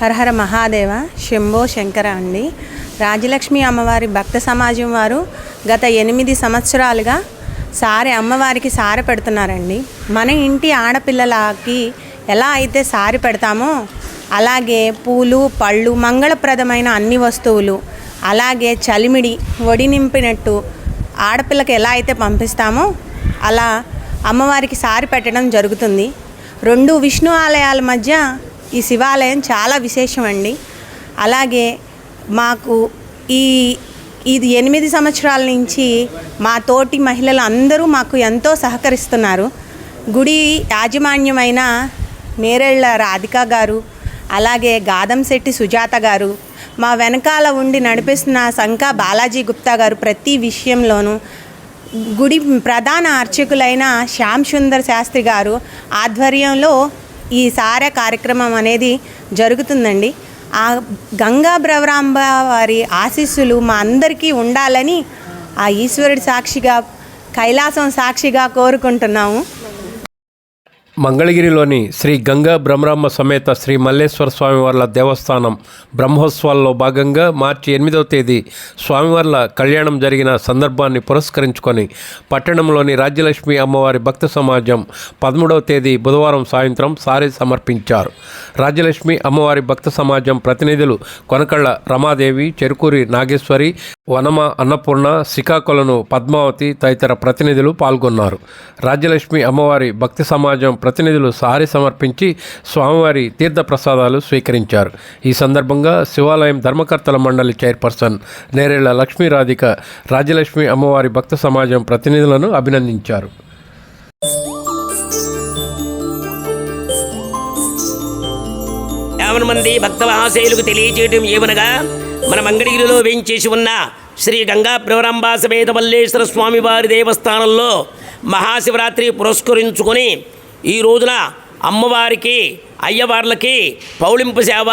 హరహర మహాదేవ శంభో శంకర అండి. రాజలక్ష్మి అమ్మవారి భక్త సమాజం వారు గత ఎనిమిది సంవత్సరాలుగా సారె అమ్మవారికి సారె పెడుతున్నారండి. మన ఇంటి ఆడపిల్లలకి ఎలా అయితే సారి పెడతామో అలాగే పూలు పళ్ళు మంగళప్రదమైన అన్ని వస్తువులు అలాగే చలిమిడి ఒడి నింపినట్టు ఆడపిల్లకి ఎలా అయితే పంపిస్తామో అలా అమ్మవారికి సారి పెట్టడం జరుగుతుంది. రెండు విష్ణు ఆలయాల మధ్య ఈ శివాలయం చాలా విశేషమండి. అలాగే మాకు ఈ ఇది ఎనిమిది సంవత్సరాల నుంచి మా తోటి మహిళలు అందరూ మాకు ఎంతో సహకరిస్తున్నారు. గుడి యాజమాన్యమైన నేరేళ్ళ రాధిక గారు అలాగే గాదంశెట్టి సుజాత గారు మా వెనకాల ఉండి నడిపిస్తున్న శంకా బాలాజీ గుప్తా గారు ప్రతి విషయంలోనూ గుడి ప్రధాన అర్చకులైన శ్యామ్ సుందర్ శాస్త్రి గారు ఆధ్వర్యంలో ఈ సార కార్యక్రమం అనేది జరుగుతుందండి. ఆ గంగా బ్రవరాంబ వారి ఆశీస్సులు మా అందరికీ ఉండాలని ఆ ఈశ్వరుడి సాక్షిగా కైలాసం సాక్షిగా కోరుకుంటున్నాము. మంగళగిరిలోని శ్రీ గంగా బ్రహ్మరామ సమేత శ్రీ మల్లేశ్వర స్వామివార్ల దేవస్థానం బ్రహ్మోత్సవాల్లో భాగంగా మార్చి ఎనిమిదవ తేదీ స్వామివార్ల కళ్యాణం జరిగిన సందర్భాన్ని పురస్కరించుకొని పట్టణంలోని రాజ్యలక్ష్మి అమ్మవారి భక్త సమాజం పదమూడవ తేదీ బుధవారం సాయంత్రం సారీ సమర్పించారు. రాజ్యలక్ష్మి అమ్మవారి భక్త సమాజం ప్రతినిధులు కొనకళ్ళ రమాదేవి చెరుకూరి నాగేశ్వరి వనమ అన్నపూర్ణ శ్రీకాకుళను పద్మావతి తదితర ప్రతినిధులు పాల్గొన్నారు. రాజ్యలక్ష్మి అమ్మవారి భక్తి సమాజం ప్రతినిధులు సారి సమర్పించి స్వామివారి తీర్థ ప్రసాదాలు స్వీకరించారు. ఈ సందర్భంగా శివాలయం ధర్మకర్తల మండలి చైర్పర్సన్ నేరేళ్ళ లక్ష్మీ రాధిక రాజ్యలక్ష్మి అమ్మవారి భక్త సమాజం ప్రతినిధులను అభినందించారు. యావన మంది భక్త తెలియచేయటం ఏమనగా మన మంగళగిరిలో వేయించేసి ఉన్న శ్రీ గంగా ప్రవరంబా సమేత మల్లేశ్వర స్వామివారి దేవస్థానంలో మహాశివరాత్రి పురస్కరించుకొని ఈ రోజున అమ్మవారికి అయ్యవార్లకి పౌళింపు సేవ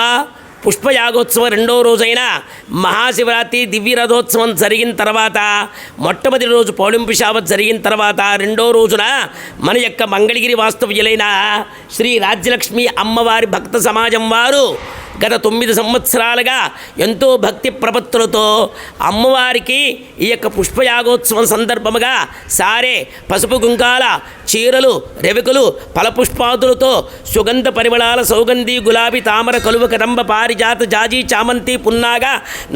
పుష్పయాగోత్సవం రెండో రోజైన మహాశివరాత్రి దివ్య రథోత్సవం జరిగిన తర్వాత మొట్టమొదటి రోజు పౌళింపు సేవ జరిగిన తర్వాత రెండో రోజున మన యొక్క మంగళగిరి వాస్తవ్యులైన శ్రీ రాజ్యలక్ష్మి అమ్మవారి భక్త సమాజం వారు గత తొమ్మిది సంవత్సరాలుగా ఎంతో భక్తి ప్రపత్తులతో అమ్మవారికి ఈ యొక్క పుష్పయాగోత్సవం సందర్భముగా సారే పసుపు గుంకాల చీరలు రెవికులు ఫలపుష్పాదులతో సుగంధ పరిమళాల సౌగంధి గులాబీ తామర కలువ కదంబ పారిజాత జాజీ చామంతి పున్నాగ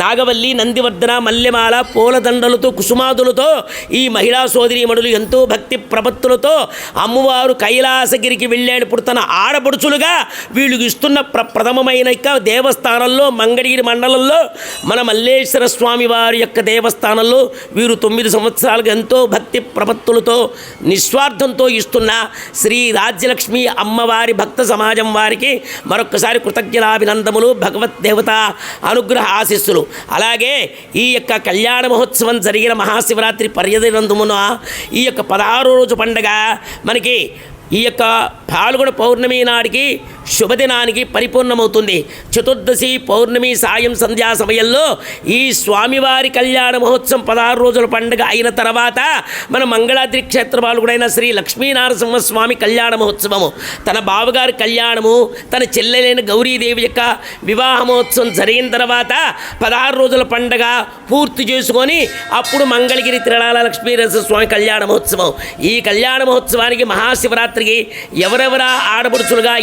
నాగవల్లి నందివర్ధన మల్లెమాల పూలదండలతో కుసుమాదులతో ఈ మహిళా సోదరీమణులు ఎంతో భక్తి ప్రపత్తులతో అమ్మవారు కైలాసగిరికి వెళ్ళేటప్పుడు తన ఆడపడుచులుగా వీళ్ళు ఇస్తున్న ప్ర ప్రథమమైన యొక్క దేవస్థానంలో మంగళగిరి మండలంలో మన మల్లేశ్వర స్వామి వారి యొక్క దేవస్థానంలో వీరు తొమ్మిది సంవత్సరాలుగా ఎంతో భక్తి ప్రపత్తులతో నిస్వార్థంతో ఇస్తున్న శ్రీ రాజ్యలక్ష్మి అమ్మవారి భక్త సమాజం వారికి మరొక్కసారి కృతజ్ఞతాభినందములు భగవత్ దేవత అనుగ్రహ ఆశీస్సులు. అలాగే ఈ యొక్క కళ్యాణ మహోత్సవం జరిగిన మహాశివరాత్రి పర్యటనందుమున ఈ యొక్క పదహారు రోజు పండగ మనకి ఈ యొక్క పాల్గొన పౌర్ణమి నాటికి శుభదినానికి పరిపూర్ణమవుతుంది. చతుర్దశి పౌర్ణమి సాయం సంధ్యా సమయంలో ఈ స్వామివారి కళ్యాణ మహోత్సవం పదహారు రోజుల పండుగ అయిన తర్వాత మన మంగళాద్రి క్షేత్రపాలకుడైన శ్రీ లక్ష్మీనారసింహ స్వామి కళ్యాణ మహోత్సవము తన బావగారి కళ్యాణము తన చెల్లెలైన గౌరీదేవి యొక్క వివాహ మహోత్సవం జరిగిన తర్వాత పదహారు రోజుల పండగ పూర్తి చేసుకొని అప్పుడు మంగళగిరి తిరణాల లక్ష్మీనరసింహస్వామి కళ్యాణ మహోత్సవం. ఈ కళ్యాణ మహోత్సవానికి మహాశివరాత్రికి ఎవరెవరా ఆడపడుచులుగా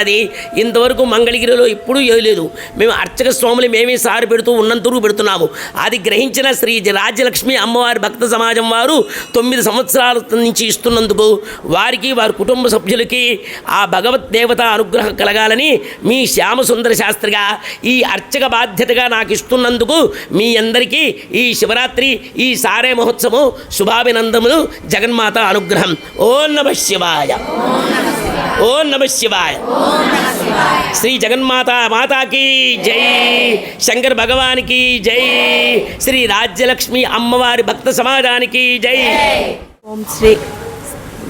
అన్నది ఇంతవరకు మంగళగిరిలో ఇప్పుడు లేదు మేము అర్చక స్వాములు మేమే సారు పెడుతూ ఉన్నంతవరకు పెడుతున్నాము. అది గ్రహించిన శ్రీ రాజ్యలక్ష్మి అమ్మవారి భక్త సమాజం వారు తొమ్మిది సంవత్సరాల నుంచి ఇస్తున్నందుకు వారికి వారి కుటుంబ సభ్యులకి ఆ భగవత్ దేవత అనుగ్రహం కలగాలని మీ శ్యామసుందర శాస్త్రిగా ఈ అర్చక బాధ్యతగా నాకు ఇస్తున్నందుకు మీ అందరికీ ఈ శివరాత్రి ఈ సారే మహోత్సవం శుభాభినందములు. జగన్మాత అనుగ్రహం. ఓ నమ శివాయ. ఓం నమ శివాయ. శ్రీ జగన్మాత మాతాకి జై. శంకర్ భగవానికి జై. శ్రీ రాజ్యలక్ష్మి అమ్మవారి భక్త సమాజానికి జై. ఓం శ్రీ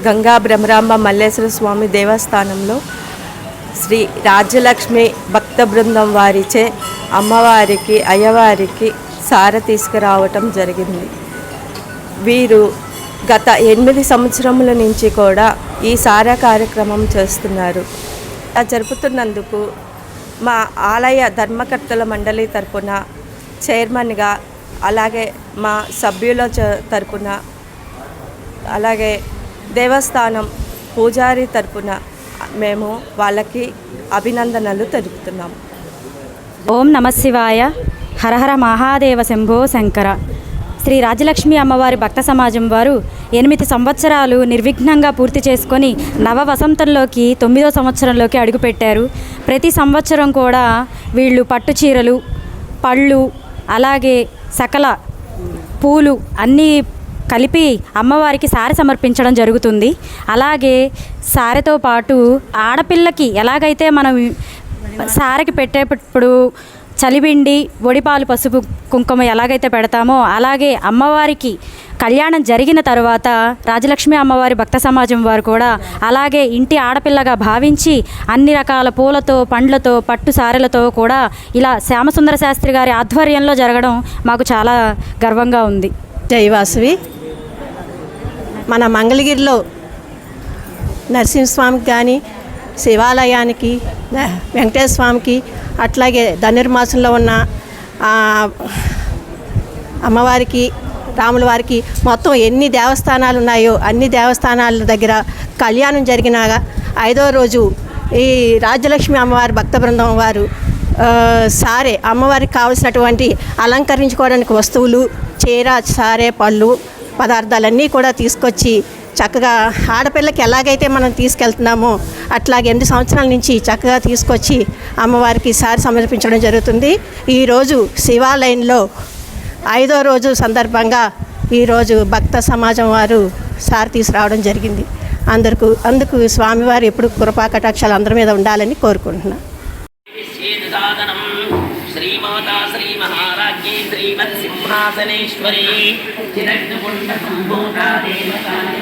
గంగా బ్రహ్మరాంబ మల్లేశ్వర స్వామి దేవస్థానంలో శ్రీ రాజ్యలక్ష్మి భక్త బృందం వారిచే అమ్మవారికి అయ్యవారికి సార తీసుకురావటం జరిగింది. వీరు గత ఎనిమిది సంవత్సరముల నుంచి కూడా ఈ సారా కార్యక్రమం చేస్తున్నారు. జరుపుతున్నందుకు మా ఆలయ ధర్మకర్తల మండలి తరపున చైర్మన్గా అలాగే మా సభ్యుల చ- తరపున అలాగే దేవస్థానం పూజారి తరపున మేము వాళ్ళకి అభినందనలు తెలుపుతున్నాము. ఓం నమశివాయ హరహర మహాదేవ శంభో శంకర. శ్రీ రాజలక్ష్మి అమ్మవారి భక్త సమాజం వారు ఎనిమిది సంవత్సరాలు నిర్విఘ్నంగా పూర్తి చేసుకొని నవ వసంతంలోకి తొమ్మిదో సంవత్సరంలోకి అడుగుపెట్టారు. ప్రతి సంవత్సరం కూడా వీళ్ళు పట్టు చీరలు పళ్ళు అలాగే సకల పూలు అన్నీ కలిపి అమ్మవారికి సారె సమర్పించడం జరుగుతుంది. అలాగే సారెతో పాటు ఆడపిల్లకి ఎలాగైతే మనం సారెకి పెట్టేటప్పుడు చలిబిండి ఒడిపాలు పసుపు కుంకుమ ఎలాగైతే పెడతామో అలాగే అమ్మవారికి కళ్యాణం జరిగిన తర్వాత రాజలక్ష్మి అమ్మవారి భక్త సమాజం వారు కూడా అలాగే ఇంటి ఆడపిల్లగా భావించి అన్ని రకాల పూలతో పండ్లతో పట్టు సారెలతో కూడా ఇలా శ్యామసుందర శాస్త్రి గారి ఆధ్వర్యంలో జరగడం మాకు చాలా గర్వంగా ఉంది. జై మన మంగళగిరిలో నరసింహస్వామికి కానీ శివాలయానికి వెంకటేశ్వర స్వామికి అట్లాగే ధనుర్మాసంలో ఉన్న అమ్మవారికి రాముల వారికి మొత్తం ఎన్ని దేవస్థానాలు ఉన్నాయో అన్ని దేవస్థానాల దగ్గర కళ్యాణం జరిగిన ఐదో రోజు ఈ రాజ్యలక్ష్మి అమ్మవారి భక్త బృందం వారు సారే అమ్మవారికి కావలసినటువంటి అలంకరించుకోవడానికి వస్తువులు చీర సారే పళ్ళు పదార్థాలన్నీ కూడా తీసుకొచ్చి చక్కగా ఆడపిల్లకి ఎలాగైతే మనం తీసుకెళ్తున్నామో అట్లాగే ఎనిమిది సంవత్సరాల నుంచి చక్కగా తీసుకొచ్చి అమ్మవారికి సారి సమర్పించడం జరుగుతుంది. ఈరోజు శివాలయంలో ఐదో రోజు సందర్భంగా ఈరోజు భక్త సమాజం వారు సారి తీసుకురావడం జరిగింది. అందరికీ అందుకు స్వామివారు ఎప్పుడు కృపా కటాక్షాలు అందరి మీద ఉండాలని కోరుకుంటున్నాను శ్రీమాతా శ్రీ మహారాజ్ఞి శ్రీమత్ సింహాసనేశ్వరి చిరగ్నపుండ సంభూత దేవతాని